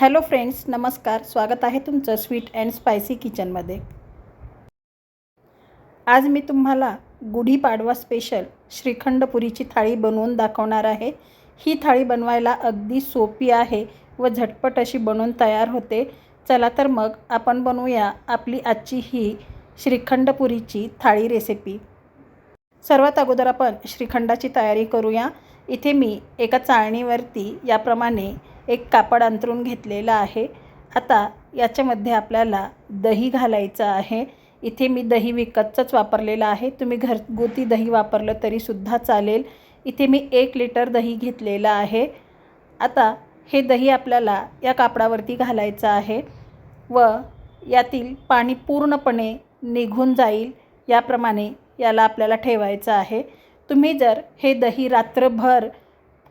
Hello friends नमस्कार. स्वागत आहे तुमचं स्वीट अँड स्पायसी किचनमध्ये. आज मी तुम्हाला गुढीपाडवा स्पेशल श्रीखंडपुरीची थाळी बनवून दाखवणार आहे. ही थाळी बनवायला अगदी सोपी आहे व झटपट अशी बनवून तयार होते. चला तर मग आपण बनवूया आपली आजची ही श्रीखंडपुरीची थाळी रेसिपी. सर्वात अगोदर आपण श्रीखंडाची तयारी करूया. इथे मी एका चाळणीवरती याप्रमाणे एक कापड अंतरून घेतलेलं आहे. आता याच्यामध्ये आपल्याला दही घालायचं आहे. इथे मी दही विकतचंच वापरलेलं आहे. तुम्ही घरगुती दही वापरलं तरीसुद्धा चालेल. इथे मी एक लिटर दही घेतलेलं आहे. आता हे दही आपल्याला या कापडावरती घालायचं आहे व यातील पाणी पूर्णपणे निघून जाईल. याप्रमाणे याला आपल्याला ठेवायचं आहे. तुम्ही जर हे दही रात्रभर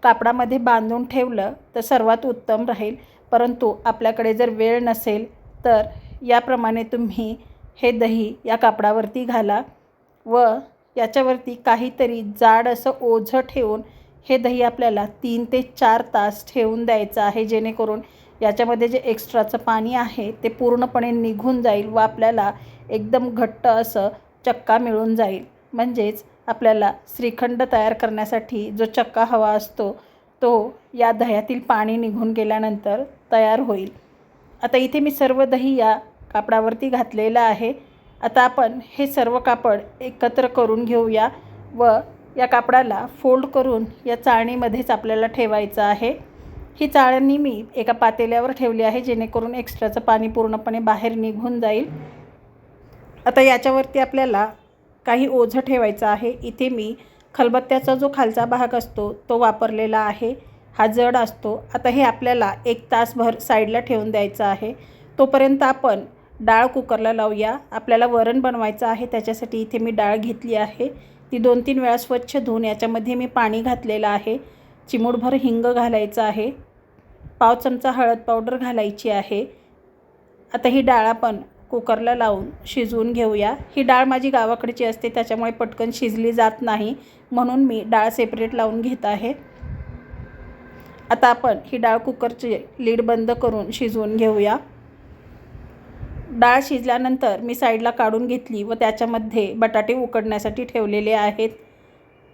कापडामध्ये बांधून ठेवलं तर सर्वात उत्तम राहील. परंतु आपल्याकडे जर वेळ नसेल तर याप्रमाणे तुम्ही हे दही या कापडावरती घाला व याच्यावरती काहीतरी जाड असं ओझं ठेवून हे दही आपल्याला तीन ते चार तास ठेवून द्यायचं आहे जेणेकरून याच्यामध्ये जे एक्स्ट्राचं पाणी आहे ते पूर्णपणे निघून जाईल व आपल्याला एकदम घट्ट असं चक्का मिळून जाईल. म्हणजेच आपल्याला श्रीखंड तयार करण्यासाठी जो चक्का हवा असतो तो या दह्यातील पाणी निघून गेल्यानंतर तयार होईल. आता इथे मी सर्व दही या कापडावरती घातलेलं आहे. आता आपण हे सर्व कापड एकत्र करून घेऊया व या कापडाला फोल्ड करून या चाळणीमध्येच आपल्याला ठेवायचं आहे. ही चाळणी मी एका पातेल्यावर ठेवली आहे जेणेकरून एक्स्ट्राचं पाणी पूर्णपणे बाहेर निघून जाईल. आता याच्यावरती आपल्याला काही ओझं ठेवायचं आहे. इथे मी खलबत्त्याचा जो खालचा भाग असतो तो वापरलेला आहे. हा जड असतो. आता हे आपल्याला एक तासभर साईडला ठेवून द्यायचं आहे. तोपर्यंत आपण डाळ कुकरला लावूया. आपल्याला वरण बनवायचं आहे. त्याच्यासाठी इथे मी डाळ घेतली आहे. ती दोन तीन वेळा स्वच्छ धुवून याच्यामध्ये मी पाणी घातलेलं आहे. चिमूटभर हिंग घालायचं आहे. पाव चमचा हळद पावडर घालायची आहे. आता ही डाळ आपण कुकरला लावून शिजवून घेऊया. ही डाळ माझी गावाकडची असते त्याच्यामुळे पटकन शिजली जात नाही. म्हणून मी डाळ सेपरेट लावून घेत आहे. आता आपण ही डाळ कुकरची लीड बंद करून शिजवून घेऊया. डाळ शिजल्यानंतर मी साईडला काढून घेतली व त्याच्यामध्ये बटाटे उकडण्यासाठी ठेवलेले आहेत.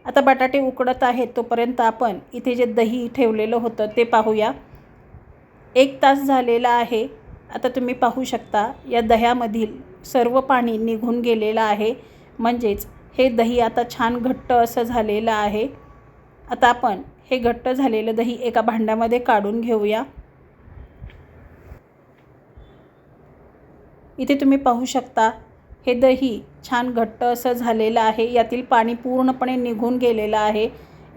आता बटाटे उकडत आहेत तोपर्यंत आपण इथे जे दही ठेवलेलं होतं ते पाहूया. एक तास झालेला आहे. आता तुम्ही पाहू शकता या दह्यामधील सर्व पाणी निघून गेलेलं आहे. म्हणजेच हे दही आता छान घट्ट असं झालेलं आहे. आता आपण हे घट्ट झालेलं दही एका भांड्यामध्ये काढून घेऊया. इथे तुम्ही पाहू शकता हे दही छान घट्ट असं झालेलं आहे. यातील पाणी पूर्णपणे निघून गेलेलं आहे.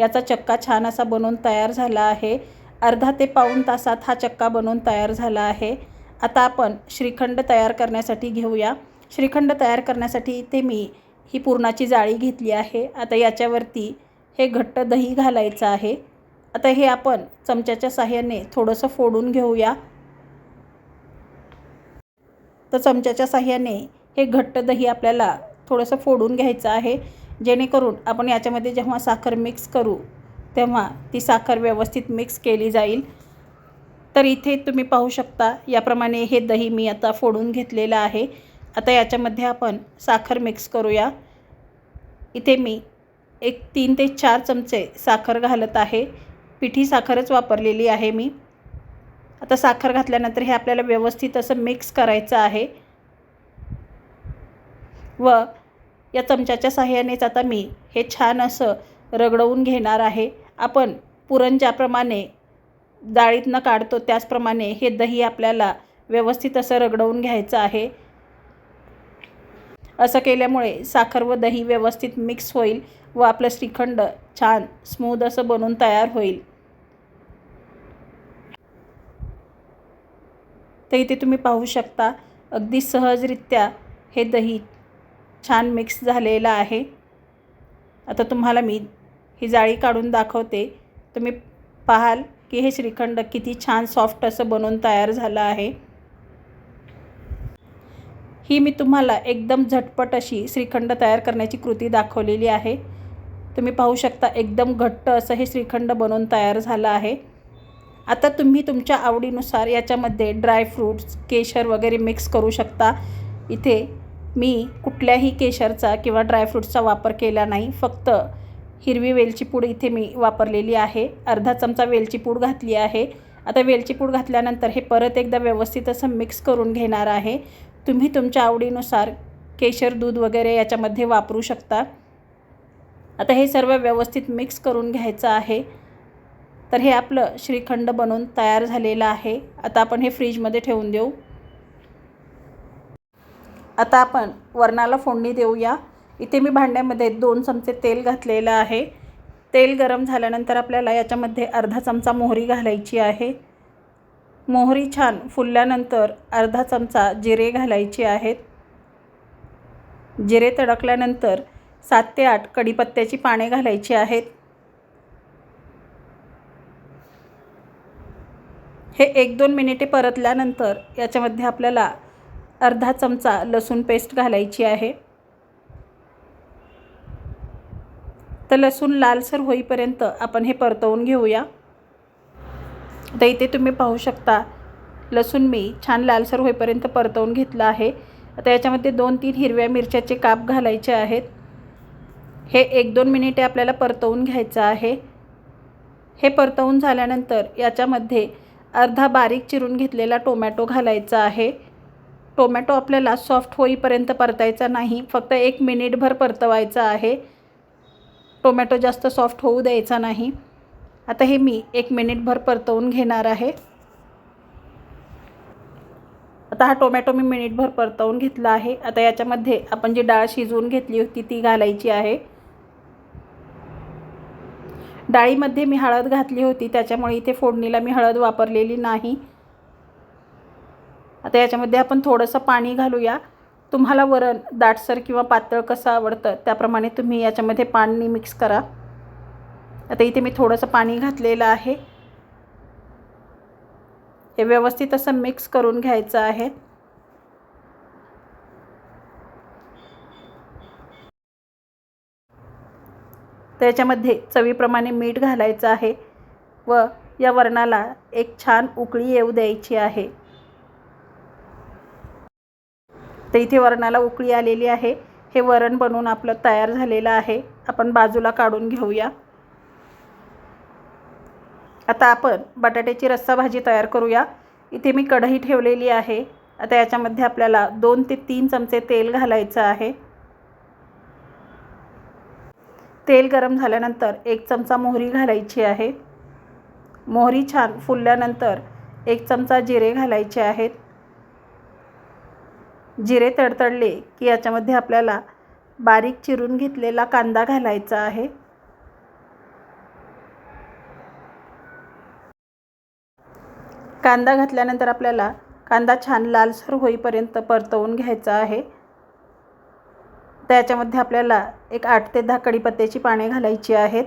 याचा चक्का छान असा बनवून तयार झाला आहे. अर्धा ते पाऊण तासात हा चक्का बनवून तयार झाला आहे. आता आपण श्रीखंड तयार करण्यासाठी घेऊया. श्रीखंड तयार करण्यासाठी इथे मी ही पुरणाची जाळी घेतली आहे. आता याच्यावरती हे घट्ट दही घालायचं आहे. आता हे आपण चमच्याच्या साह्याने थोडंसं फोडून घेऊया. तर चमच्याच्या साह्याने हे घट्ट दही आपल्याला थोडंसं फोडून घ्यायचं आहे. जेणेकरून आपण याच्यामध्ये जेव्हा साखर मिक्स करू तेव्हा ती साखर व्यवस्थित मिक्स केली जाईल. तर इथे तुम्ही पाहू शकता याप्रमाणे हे दही मी आता फोडून घेतलेलं आहे. आता याच्यामध्ये आपण साखर मिक्स करूया. इथे मी एक तीन ते चार चमचे साखर घालत आहे. पिठी साखरच वापरलेली आहे मी. आता साखर घातल्यानंतर हे आपल्याला व्यवस्थित असं मिक्स करायचं आहे. व या चमच्याच्या साह्यानेच आता मी हे छान असं रगडवून घेणार आहे. आपण पुरण ज्याप्रमाणे जाळीतनं काढतो. त्याचप्रमाणे हे दही आपल्याला व्यवस्थित असं रगडवून घ्यायचं आहे. असं केल्यामुळे साखर व दही व्यवस्थित मिक्स होईल व आपलं श्रीखंड छान स्मूद असं बनून तयार होईल. तर इथे तुम्ही पाहू शकता अगदी सहजरित्या हे दही छान मिक्स झालेलं आहे. आता तुम्हाला मी ही जाळी काढून दाखवते. तुम्ही पाहाल की हे श्रीखंड किती छान सॉफ्ट असं बनवून तयार झालं आहे. ही मी तुम्हाला एकदम झटपट अशी श्रीखंड तयार करण्याची कृती दाखवलेली आहे. तुम्ही पाहू शकता एकदम घट्ट असं हे श्रीखंड बनवून तयार झालं आहे. आता तुम्ही तुमच्या आवडीनुसार याच्यामध्ये ड्रायफ्रूट्स केशर वगैरे मिक्स करू शकता. इथे मी कुठल्याही केशरचा किंवा ड्रायफ्रूट्सचा वापर केला नाही. फक्त हिरवी वेलची पूड इथे मी वापरलेली आहे. अर्धा चमचा वेलची पूड घातली आहे. आता वेलची पूड घातल्यानंतर हे परत एकदा व्यवस्थित असं मिक्स करून घेणार आहे. तुम्ही तुमच्या आवडीनुसार केशर दूध वगैरे याच्यामध्ये वापरू शकता. आता हे सर्व व्यवस्थित मिक्स करून घ्यायचं आहे. तर हे आपलं श्रीखंड बनवून तयार झालेलं आहे. आता आपण हे फ्रीजमध्ये ठेवून देऊ. आता आपण वरणाला फोडणी देऊया. इथे मी भांड्यामध्ये दोन चमचे तेल घातलेलं आहे. तेल गरम झाल्यानंतर आपल्याला याच्यामध्ये अर्धा चमचा मोहरी घालायची आहे. मोहरी छान फुलल्यानंतर अर्धा चमचा जिरे घालायचे आहेत. जिरे तडकल्यानंतर सात ते आठ कढीपत्त्याची पाने घालायची आहेत. हे एक दोन मिनिटे परतल्यानंतर याच्यामध्ये आपल्याला अर्धा चमचा लसूण पेस्ट घालायची आहे. तर लसूण लालसर होईपर्यंत आपण हे परतवून घेऊया. तर इथे तुम्ही पाहू शकता लसूण मी छान लालसर होईपर्यंत परतवून घेतलं आहे. आता याच्यामध्ये दोन तीन हिरव्या मिरच्याचे काप घालायचे आहेत. हे एक दोन मिनिटे आपल्याला परतवून घ्यायचं आहे. हे परतवून झाल्यानंतर याच्यामध्ये अर्धा बारीक चिरून घेतलेला टोमॅटो घालायचा आहे. टोमॅटो आपल्याला सॉफ्ट होईपर्यंत परतायचा नाही फक्त एक मिनिटभर परतवायचा आहे. टोमॅटो जास्त सॉफ्ट होऊ द्यायचा नाही. आता हे मी एक मिनिटभर परतवून घेणार आहे. आता हा टोमॅटो मी मिनिटभर परतवून घेतला आहे. आता याच्यामध्ये आपण जी डाळ शिजवून घेतली होती ती घालायची आहे. डाळीमध्ये मी हळद घातली होती त्याच्यामुळे इथे फोडणीला मी हळद वापरलेली नाही. आता याच्यामध्ये आपण थोडंसं पाणी घालूया. तुम्हाला वरण दाटसर किंवा पातळ कसं आवडतं त्याप्रमाणे तुम्ही याच्यामध्ये पाणी मिक्स करा. आता इथे मी थोडंसं पाणी घातलेलं आहे. हे व्यवस्थित असं मिक्स करून घ्यायचं आहे. त्याच्यामध्ये चवीप्रमाणे मीठ घालायचं आहे व या वरणाला एक छान उकळी येऊ द्यायची आहे. तर इथे वरणाला उकळी आलेली आहे. हे वरण बनवून आपलं तयार झालेलं आहे. आपण बाजूला काढून घेऊया. आता आपण बटाट्याची रस्सा भाजी तयार करूया. इथे मी कढई ठेवलेली आहे. आता याच्यामध्ये आपल्याला दोन ते तीन चमचे तेल घालायचं आहे. तेल गरम झाल्यानंतर एक चमचा मोहरी घालायची आहे. मोहरी छान फुलल्यानंतर एक चमचा जिरे घालायचे आहेत. जिरे तडतडले की याच्यामध्ये आपल्याला बारीक चिरून घेतलेला कांदा घालायचा आहे. कांदा घातल्यानंतर आपल्याला कांदा छान लालसर होईपर्यंत परतवून घ्यायचा आहे. त्याच्यामध्ये आपल्याला एक आठ ते दहा कढीपत्त्याची पाने घालायची आहेत.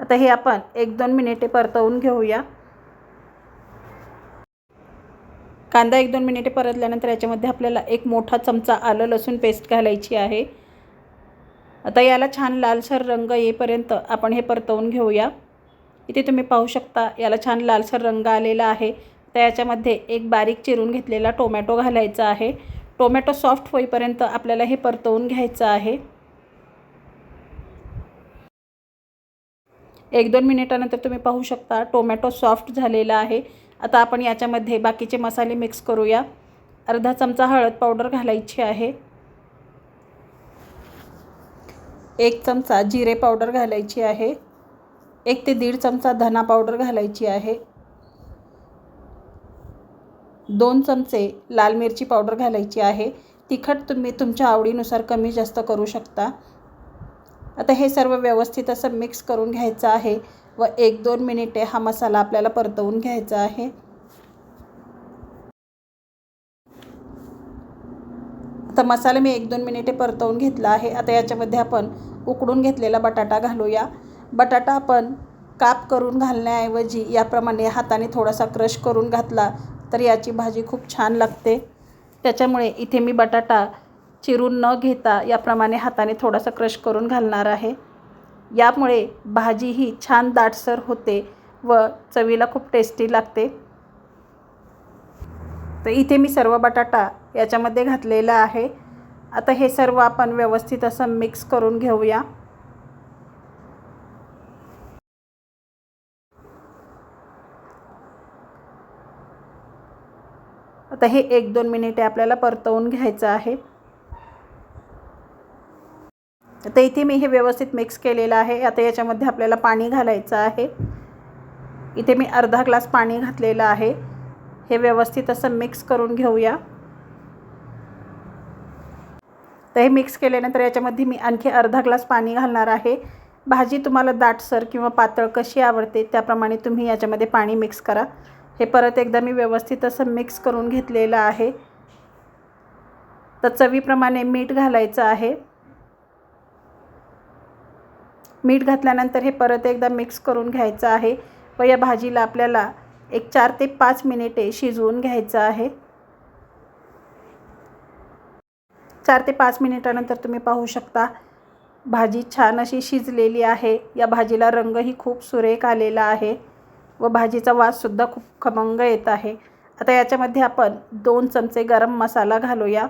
आता हे आपण एक दोन मिनिटे परतवून घेऊया. कांदा एक दोन मिनिटे परतल्यानंतर याच्यामध्ये आपल्याला एक मोठा चमचा आलं लसूण पेस्ट घालायची आहे. आता याला छान लालसर रंग येईपर्यंत आपण हे परतवून घेऊया. इथे तुम्ही पाहू शकता याला छान लालसर रंग आलेला आहे. तर याच्यामध्ये एक बारीक चिरून घेतलेला टोमॅटो घालायचा आहे. टोमॅटो सॉफ्ट होईपर्यंत आपल्याला हे परतवून घ्यायचं आहे. एक दोन मिनिटानंतर तुम्ही पाहू शकता टोमॅटो सॉफ्ट झालेला आहे. आता आपण याच्यामध्ये बाकीचे मसाले मिक्स करूया. अर्धा चमचा हळद पावडर घालायची आहे. एक चमचा जिरे पावडर घालायची आहे. एक ते दीड चमचा धना पावडर घालायची आहे. दोन चमचे लाल मिरची पावडर घालायची आहे. तिखट तुम्ही तुमच्या आवडीनुसार कमी जास्त करू शकता. आता हे सर्व व्यवस्थित असं मिक्स करून घ्यायचं आहे. व एक दोन मिनिटे हा मसाला आपल्याला परतवून घ्यायचा आहे. आता मसाला मी एक दोन मिनिटे परतवून घेतला आहे. आता याच्यामध्ये आपण उकडून घेतलेला बटाटा घालूया. बटाटा आपण काप करून घालण्याऐवजी याप्रमाणे हाताने थोडासा क्रश करून घातला तर याची भाजी खूप छान लागते. त्याच्यामुळे इथे मी बटाटा चिरून न घेता याप्रमाणे हाताने थोडासा क्रश करून घालणार आहे. यामुळे भाजी ही छान दाटसर होते व चवीला खूप टेस्टी लागते. तर इथे मी सर्व बटाटा याच्यामध्ये घातलेला आहे. आता हे सर्व आपण व्यवस्थित असं मिक्स करून घेऊया. आता हे एक दोन मिनिटे आपल्याला परतवून घ्यायचं आहे. आता इथे मी हे व्यवस्थित मिक्स केलेलं आहे. आता याच्यामध्ये आपल्याला पाणी घालायचं आहे. इथे मी अर्धा ग्लास पाणी घातलेलं आहे. हे व्यवस्थित असं मिक्स करून घेऊया. तर हे मिक्स केल्यानंतर याच्यामध्ये मी आणखी अर्धा ग्लास पाणी घालणार आहे. भाजी तुम्हाला दाटसर किंवा पातळ कशी आवडते त्याप्रमाणे तुम्ही याच्यामध्ये पाणी मिक्स करा. हे परत एकदा मी व्यवस्थित असं मिक्स करून घेतलेलं आहे. तर चवीप्रमाणे मीठ घालायचं आहे. मीठ घातल्यानंतर हे परत एकदा मिक्स करून घ्यायचं आहे. व या भाजीला आपल्याला एक चार ते पाच मिनिटे शिजवून घ्यायचं आहे. चार ते पाच मिनिटानंतर तुम्ही पाहू शकता भाजी छान अशी शिजलेली आहे. या भाजीला रंगही खूप सुरेख आलेला आहे व भाजीचा वाससुद्धा खूप खमंग येत आहे. आता याच्यामध्ये आपण दोन चमचे गरम मसाला घालूया.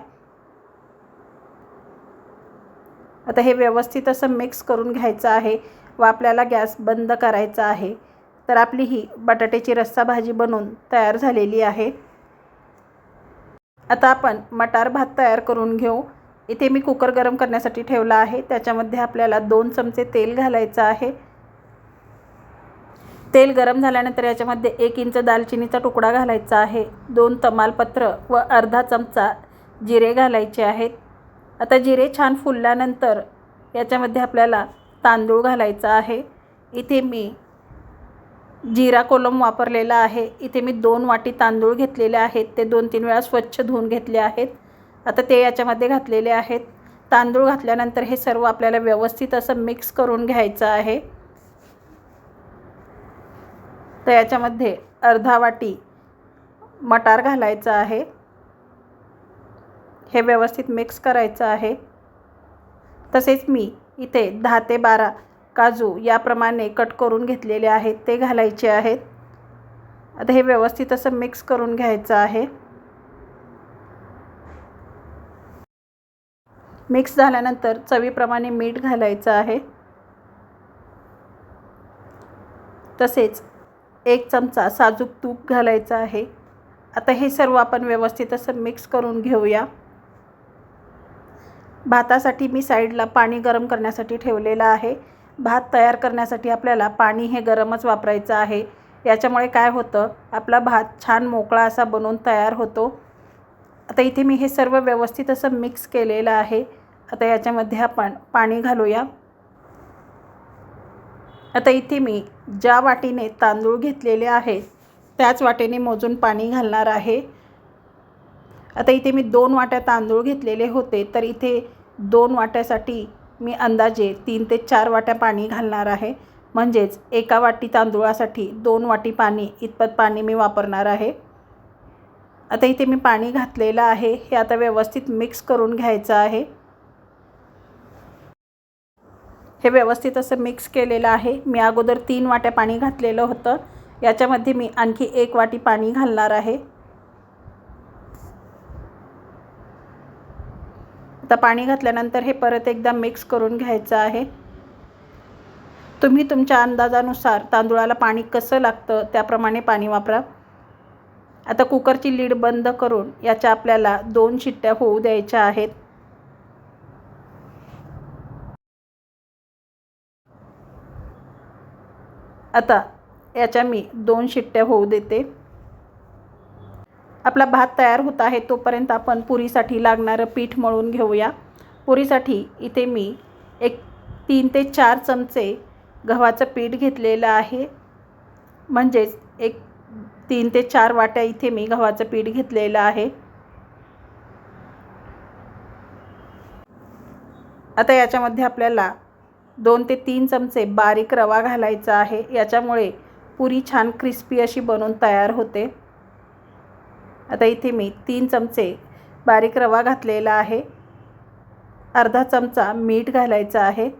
आता हे व्यवस्थित असं मिक्स करून घ्यायचं आहे. व आपल्याला गॅस बंद करायचा आहे. तर आपली ही बटाट्याची रस्सा भाजी बनवून तयार झालेली आहे. आता आपण मटार भात तयार करून घेऊ. इथे मी कुकर गरम करण्यासाठी ठेवला आहे. त्याच्यामध्ये आपल्याला दोन चमचे तेल घालायचं आहे. तेल गरम झाल्यानंतर याच्यामध्ये एक इंच दालचिनीचा तुकडा घालायचा आहे. दोन तमालपत्र व अर्धा चमचा जिरे घालायचे आहेत. आता जिरे छान फुलल्यानंतर याच्यामध्ये आपल्याला तांदूळ घालायचा आहे. इथे मी जिरा कोलम वापरलेला आहे. इथे मी दोन वाटी तांदूळ घेतलेले आहेत. ते दोन तीन वेळा स्वच्छ धुवून घेतले आहेत. आता ते याच्यामध्ये घातलेले आहेत. तांदूळ घातल्यानंतर हे सर्व आपल्याला व्यवस्थित असं मिक्स करून घ्यायचं आहे. तर याच्यामध्ये अर्धा वाटी मटार घालायचं आहे. हे व्यवस्थित मिक्स करायचं आहे. तसेच मी इथे दहा ते बारा काजू याप्रमाणे कट करून घेतलेले आहेत ते घालायचे आहेत. आता हे व्यवस्थित असं मिक्स करून घ्यायचं आहे. मिक्स झाल्यानंतर चवीप्रमाणे मीठ घालायचं आहे. तसेच एक चमचा साजूक तूप घालायचं आहे. आता हे सर्व आपण व्यवस्थित असं मिक्स करून घेऊया. भातासाठी मी साईडला पाणी गरम करण्यासाठी ठेवलेलं आहे. भात तयार करण्यासाठी आपल्याला पाणी हे गरमच वापरायचं आहे. याच्यामुळे काय होतं आपला भात छान मोकळा असा बनवून तयार होतो. आता इथे मी हे सर्व व्यवस्थित असं मिक्स केलेलं आहे. आता याच्यामध्ये आपण पाणी घालूया. आता इथे मी ज्या वाटीने तांदूळ घेतलेले आहेत त्याच वाटेने मोजून पाणी घालणार आहे. आता इथे मी दोन वाट्या तांदूळ घेतलेले होते तर इथे दोन वाट्यासाठी मी अंदाजे तीन ते चार वाट्या पाणी घालणार आहे. म्हणजेच एका वाटी तांदूळासाठी दोन वाटी पाणी इतपत पाणी मी वापरणार आहे. आता इथे मी पाणी घातलेलं आहे. हे आता व्यवस्थित मिक्स करून घ्यायचं आहे. हे व्यवस्थित असं मिक्स केलेलं आहे. मी अगोदर तीन वाट्या पाणी घातलेलं होतं. याच्यामध्ये मी आणखी एक वाटी पाणी घालणार आहे. आता पाणी घातल्यानंतर हे परत एकदा मिक्स करून घ्यायचं आहे. तुम्ही तुमच्या अंदाजानुसार तांदूळाला पाणी कसं लागतं त्याप्रमाणे पाणी वापरा. आता कुकरची लीड बंद करून याच्या आपल्याला दोन शिट्ट्या होऊ द्यायच्या आहेत. आता याच्या मी दोन शिट्ट्या होऊ देते. आपला भात तयार होत आहे तोपर्यंत आपण पुरीसाठी लागणारं पीठ मळून घेऊया. पुरीसाठी इथे मी एक तीन ते चार चमचे गव्हाचं पीठ घेतलेलं आहे. म्हणजेच एक तीन ते चार वाट्या इथे मी गव्हाचं पीठ घेतलेलं आहे. आता याच्यामध्ये आपल्याला दोन ते तीन चमचे बारीक रवा घालायचा आहे. याच्यामुळे पुरी छान क्रिस्पी अशी बनून तयार होते. आता इथे मी तीन चमचे बारीक रवा घातलेला आहे. अर्धा चमचा मीठ घालायचा आहे.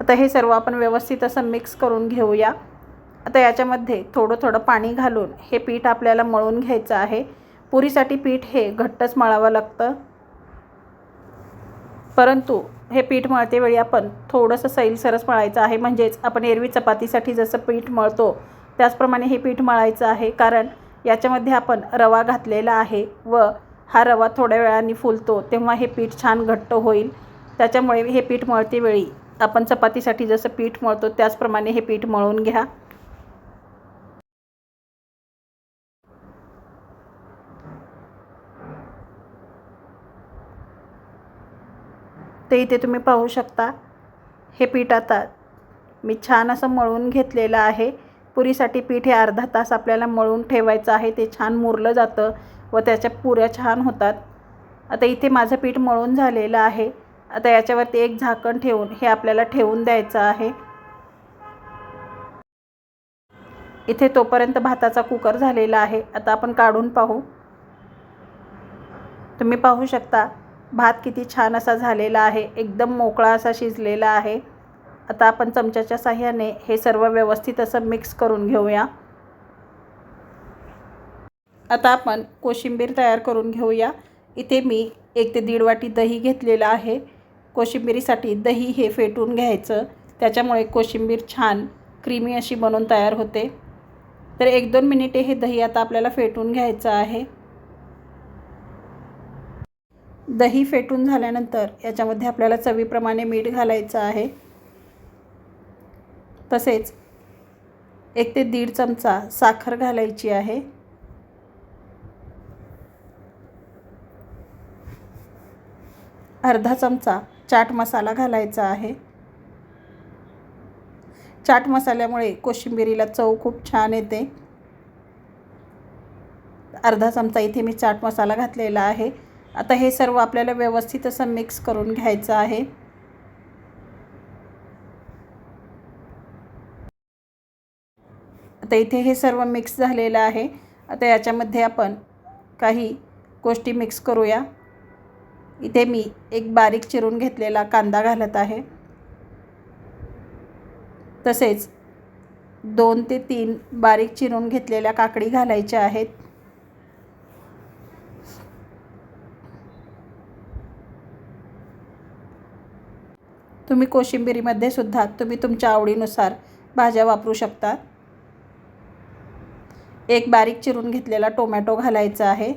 आता हे सर्व आपण व्यवस्थित असं मिक्स करून घेऊया. आता याच्यामध्ये थोडं थोडं पाणी घालून हे पीठ आपल्याला मळून घ्यायचं आहे. पुरीसाठी पीठ हे घट्टच मळावं लागतं. परंतु हे पीठ मळते वेळी आपण थोडंसं सैलसरस मळायचं आहे. म्हणजेच आपण एरवी चपातीसाठी जसं पीठ मळतो त्याचप्रमाणे हे पीठ मळायचं आहे. कारण याच्यामध्ये आपण रवा घातलेला आहे व हा रवा थोड्या वेळाने फुलतो तेव्हा हे पीठ छान घट्ट होईल. त्याच्यामुळे हे पीठ मळते वेळी आपण चपातीसाठी जसं पीठ मळतो त्याचप्रमाणे हे पीठ मळून घ्या. ते इथे तुम्ही पाहू शकता. हे पीठ आता मी छान असं मळून घेतलेलं आहे. पुरीसाठी पीठ हे अर्धा तास आपल्याला मळून ठेवायचं आहे. ते छान मुरलं जातं व त्याच्या पुऱ्या छान होतात. आता इथे माझं पीठ मळून झालेलं आहे. आता याच्यावरती एक झाकण ठेवून हे आपल्याला ठेवून द्यायचं आहे. इथे तोपर्यंत भाताचा कुकर झालेला आहे. आता आपण काढून पाहू. तुम्ही पाहू शकता. भात किती छान असा झालेला आहे एकदम मोकळा असा शिजलेला आहे. आता आपण चमच्याच्या साह्याने हे सर्व व्यवस्थित असं मिक्स करून घेऊया. आता आपण कोशिंबीर तयार करून घेऊया. इथे मी एक ते दीड वाटी दही घेतलेलं आहे. कोशिंबिरीसाठी दही हे फेटून घ्यायचं. त्याच्यामुळे कोशिंबीर छान क्रीमी अशी बनवून तयार होते. तर एक दोन मिनिटे हे दही आता आपल्याला फेटून घ्यायचं आहे. दही फेटून झाल्यानंतर याच्यामध्ये आपल्याला चवीप्रमाणे मीठ घालायचं आहे. तसेच एक ते दीड चमचा साखर घालायची आहे. अर्धा चमचा चाट मसाला घालायचा आहे. चाट मसाल्यामुळे कोशिंबिरीला चव खूप छान येते. अर्धा चमचा इथे मी चाट मसाला घातलेला आहे. आता हे सर्व आपल्याला व्यवस्थित असं मिक्स करून घ्यायचं आहे. आता इथे हे सर्व मिक्स झालेलं आहे. आता याच्यामध्ये आपण काही गोष्टी मिक्स करूया. इथे मी एक बारीक चिरून घेतलेला कांदा घालत आहे. तसेच दोन ते तीन बारीक चिरून घेतलेल्या काकडी घालायच्या आहेत. तुम्ही कोशिंबिरीमध्ये सुद्धा तुम्ही तुमच्या आवडीनुसार भाज्या वापरू शकता. एक बारीक चिरून घेतलेला टोमॅटो घालायचा आहे.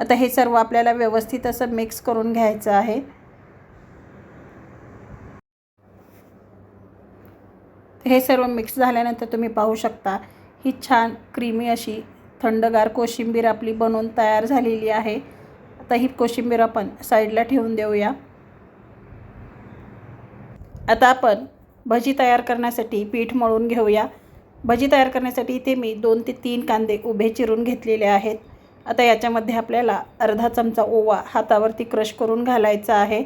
आता हे सर्व आपल्याला व्यवस्थित असं मिक्स करून घ्यायचं आहे. हे सर्व मिक्स झाल्यानंतर तुम्ही पाहू शकता ही छान क्रीमी अशी थंडगार कोशिंबीर आपली बनवून तयार झालेली आहे. आता ही कोशिंबीर आपण साईडला ठेवून देऊया. आता आपण भजी तयार करण्यासाठी पीठ मळून घेऊया. भजी तयार करण्यासाठी इथे मी दोन ते तीन कांदे उभे चिरून घेतलेले आहेत. आता याच्यामध्ये आपल्याला अर्धा चमचा ओवा हातावरती क्रश करून घालायचा आहे.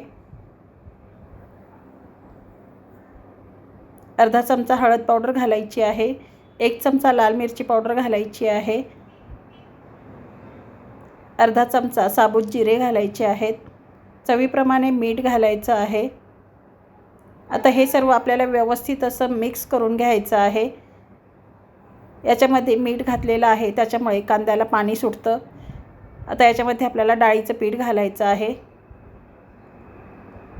अर्धा चमचा हळद पावडर घालायची आहे. एक चमचा लाल मिरची पावडर घालायची आहे. अर्धा चमचा साबूत जिरे घालायचे आहेत. चवीप्रमाणे मीठ घालायचं आहे. आता हे सर्व आपल्याला व्यवस्थित असं मिक्स करून घ्यायचं आहे. याच्यामध्ये मीठ घातलेलं आहे त्याच्यामुळे कांद्याला पाणी सुटतं. आता याच्यामध्ये आपल्याला डाळीचं पीठ घालायचं आहे.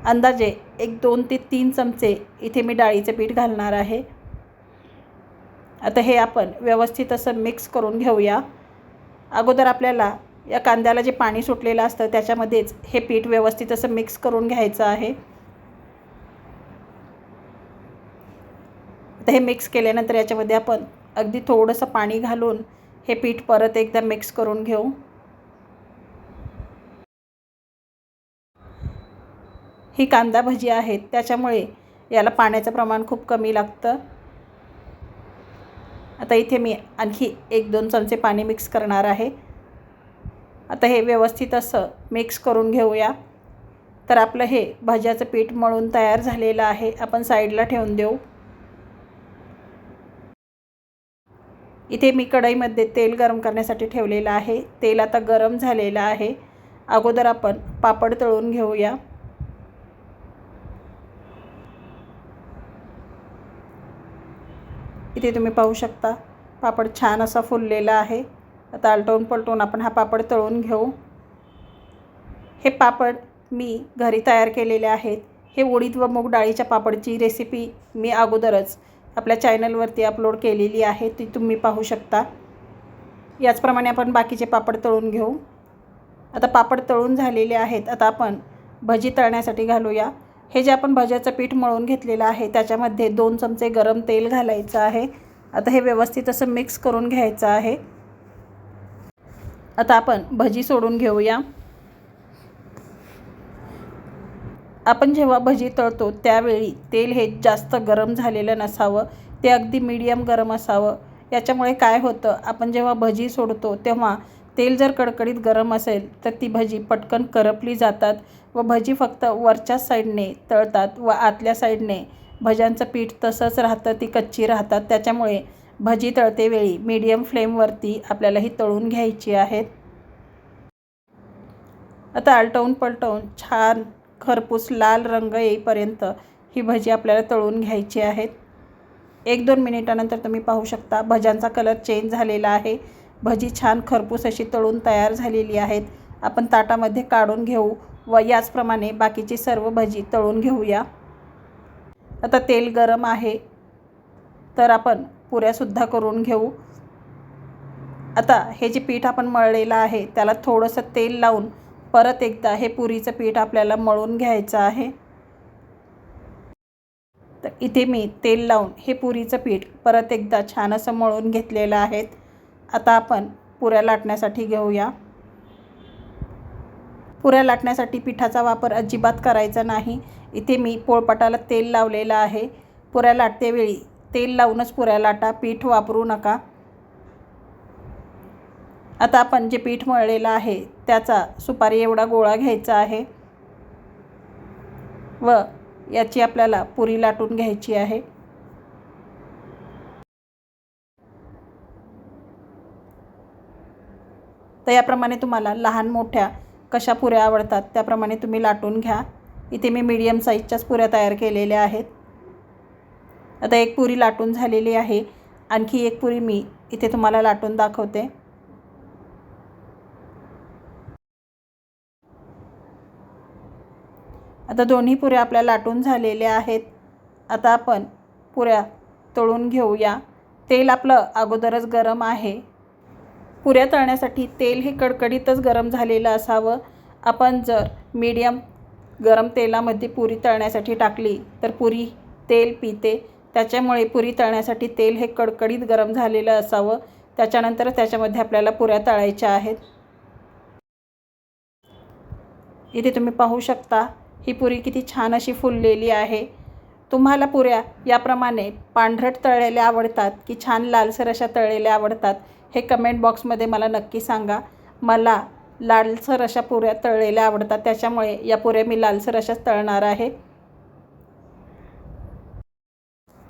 अंदाजे एक दोन ते तीन चमचे इथे मी डाळीचं पीठ घालणार आहे. आता हे आपण व्यवस्थित असं मिक्स करून घेऊया. अगोदर आपल्याला या कांद्याला जे पाणी सुटलेलं असतं त्याच्यामध्येच हे पीठ व्यवस्थित असं मिक्स करून घ्यायचं आहे. आता हे मिक्स केल्यानंतर याच्यामध्ये आपण अगदी थोडंसं पाणी घालून हे पीठ परत एकदा मिक्स करून घेऊ. ही कांदा भजी आहेत त्याच्यामुळे याला पाण्याचं प्रमाण खूप कमी लागतं. आता इथे मी आणखी एक दोन चमचे पाणी मिक्स करणार आहे. आता हे व्यवस्थित असं मिक्स करून घेऊया. तर आपलं हे भाज्याचं पीठ मळून तयार झालेलं आहे. आपण साईडला ठेवून देऊ. इथे मी कढईमध्ये तेल गरम करण्यासाठी ठेवलेलं आहे. तेल आता गरम झालेलं आहे. अगोदर आपण पापड तळून घेऊया. इथे तुम्ही पाहू शकता पापड छान असा फुललेला आहे. आता आलटवून पलटवून आपण हा पापड तळून घेऊ. हे पापड मी घरी तयार केलेले आहेत. हे उडीद व मूग डाळीच्या पापडची रेसिपी मी अगोदरच आपल्या चॅनलवरती अपलोड केलेली आहे ती तुम्ही पाहू शकता. याचप्रमाणे आपण बाकीचे पापड तळून घेऊ. आता पापड तळून झालेले आहेत आता आपण भजी तळण्यासाठी घालूया. हे जे आपण भज्याचं पीठ मळून घेतलेलं आहे त्याच्यामध्ये दोन चमचे गरम तेल घालायचं आहे. आता हे व्यवस्थित असं मिक्स करून घ्यायचं आहे. आता आपण भजी सोडून घेऊया. आपण जेव्हा भजी तळतो त्यावेळी तेल हे जास्त गरम झालेलं नसावं ते अगदी मीडियम गरम असावं. याच्यामुळे काय होतं आपण जेव्हा भजी सोडतो तेव्हा तेल जर कडकडीत गरम असेल तर ती भजी पटकन करपली जातात व भजी फक्त वरच्याच साईडने तळतात व आतल्या साईडने. भज्यांचं पीठ तसंच राहतं ती कच्ची राहतात. त्याच्यामुळे भजी तळतेवेळी मीडियम फ्लेमवरती आपल्याला ही तळून घ्यायची आहेत. आता आलटवून पलटवून छान खरपूस लाल रंग येईपर्यंत ही भजी आपल्याला तळून घ्यायची आहेत एक दोन मिनिटानंतर तुम्ही पाहू शकता भज्यांचा कलर चेंज झालेला आहे. भजी छान खरपूस अशी तळून तयार झालेली आहेत. आपण ताटामध्ये काढून घेऊ व याचप्रमाणे बाकीची सर्व भजी तळून घेऊया. आता तेल गरम आहे. तर आपण पुऱ्यासुद्धा करून घेऊ. आता हे जे पीठ आपण मळलेलं आहे त्याला थोडंसं तेल लावून परत एकदा हे पुरीचं पीठ आपल्याला मळून घ्यायचं आहे. तर इथे मी तेल लावून हे पुरीचं पीठ परत एकदा छान असं मळून घेतलेलं आहे. आता आपण पुऱ्या लाटण्यासाठी घेऊया. पुऱ्या लाटण्यासाठी पिठाचा वापर अजिबात करायचा नाही. इथे मी पोळपाटाला तेल लावलेलं आहे. पुऱ्या लाटतेवेळी तेल लावूनच पुऱ्या लाटा पीठ वापरू नका. आता आपण जे पीठ मळलेलं आहे त्याचा सुपारी एवढा गोळा घ्यायचा आहे. व याची आपल्याला पुरी लाटून घ्यायची आहे. तर याप्रमाणे तुम्हाला लहान मोठ्या कशा पुऱ्या आवडतात त्याप्रमाणे तुम्ही लाटून घ्या. इथे मी मीडियम साईजच्याच पुऱ्या तयार केलेल्या आहेत. आता एक पुरी लाटून झालेली आहे. आणखी एक पुरी मी इथे तुम्हाला लाटून दाखवते. आता दोन्ही पुऱ्या आपल्या लाटून झालेल्या आहेत. आता आपण पुऱ्या तळून घेऊया. तेल आपलं अगोदरच गरम आहे. पुऱ्या तळण्यासाठी तेल हे कडकडीतच गरम झालेलं असावं. आपण जर मीडियम गरम तेलामध्ये पुरी तळण्यासाठी टाकली तर पुरी तेल पिते. त्याच्यामुळे पुरी तळण्यासाठी तेल हे कडकडीत गरम झालेलं असावं. त्याच्यानंतर त्याच्यामध्ये आपल्याला पुऱ्या तळायच्या आहेत. इथे तुम्ही पाहू शकता. ही पुरी किती छान अशी फुललेली आहे. तुम्हाला पुऱ्या याप्रमाणे पांढरट तळलेल्या आवडतात की छान लालसर अशा तळलेल्या आवडतात हे कमेंट बॉक्समध्ये मला नक्की सांगा. मला लालसर अशा पुऱ्या तळलेल्या आवडतात त्याच्यामुळे या पुऱ्या मी लालसर अशाच तळणार आहे.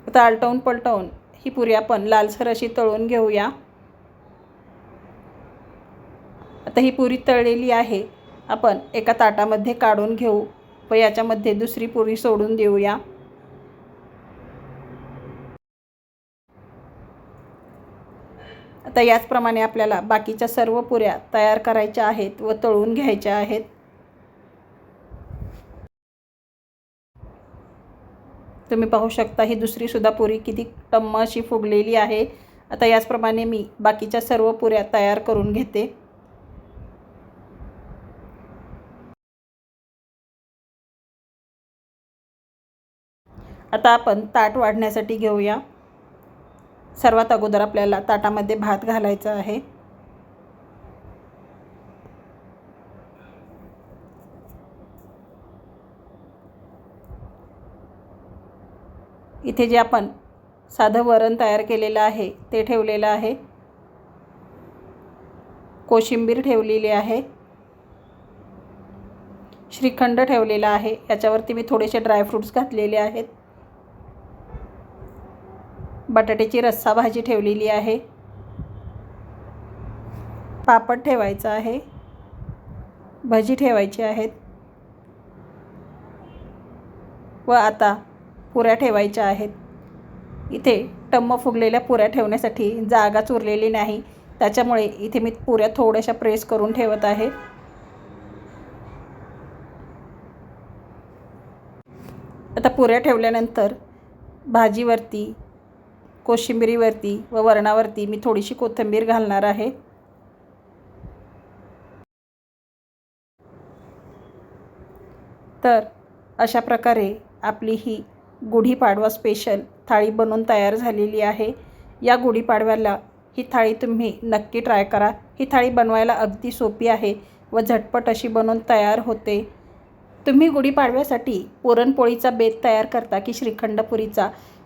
आता आलटवून पलटवून ही पुरी आपण लालसर अशी तळून घेऊया. आता ही पुरी तळलेली आहे आपण एका ताटामध्ये काढून घेऊ. व याच्यामध्ये दुसरी पुरी सोडून देऊया. आता याचप्रमाणे आपल्याला बाकीच्या सर्व पुऱ्या तयार करायच्या आहेत व तळून घ्यायच्या आहेत. तुम्ही पाहू शकता ही दुसरीसुद्धा पुरी किती टम्म अशी फुगलेली आहे. आता याचप्रमाणे मी बाकीच्या सर्व पुऱ्या तयार करून घेते. आता आपण ताट वाढण्यासाठी घेऊया. सर्वात अगोदर आपल्याला ताटामध्ये भात घालायचा आहे. इथे जे आपण साधं वरण तयार केलेलं आहे ते ठेवलेलं आहे. कोशिंबीर ठेवलेली आहे. श्रीखंड ठेवलेला आहे. याच्यावरती मी थोडेसे ड्रायफ्रूट्स घातलेले आहेत. बटाट्याची रस्सा भाजी ठेवलेली आहे. पापड ठेवायचं आहे. भजी ठेवायची आहेत. व आता पुऱ्या ठेवायच्या आहेत. इथे टम्म फुगलेल्या पुऱ्या ठेवण्यासाठी जागाच उरलेली नाही. त्याच्यामुळे इथे मी पुऱ्या थोड्याशा प्रेस करून ठेवत आहे. आता पुऱ्या ठेवल्यानंतर भाजीवरती कोशिंबिरीवरती व वरणावरती मी थोडीशी कोथिंबीर घालणार आहे. तर अशा प्रकारे आपली ही गुढीपाडवा स्पेशल थाळी बनवून तयार झालेली आहे. या गुढीपाडव्याला ही थाळी तुम्ही नक्की ट्राय करा. ही थाळी बनवायला अगदी सोपी आहे व झटपट अशी बनवून तयार होते. तुम्ही गुढीपाडव्यासाठी पुरणपोळीचा बेत तयार करता की श्रीखंडपुरीचा?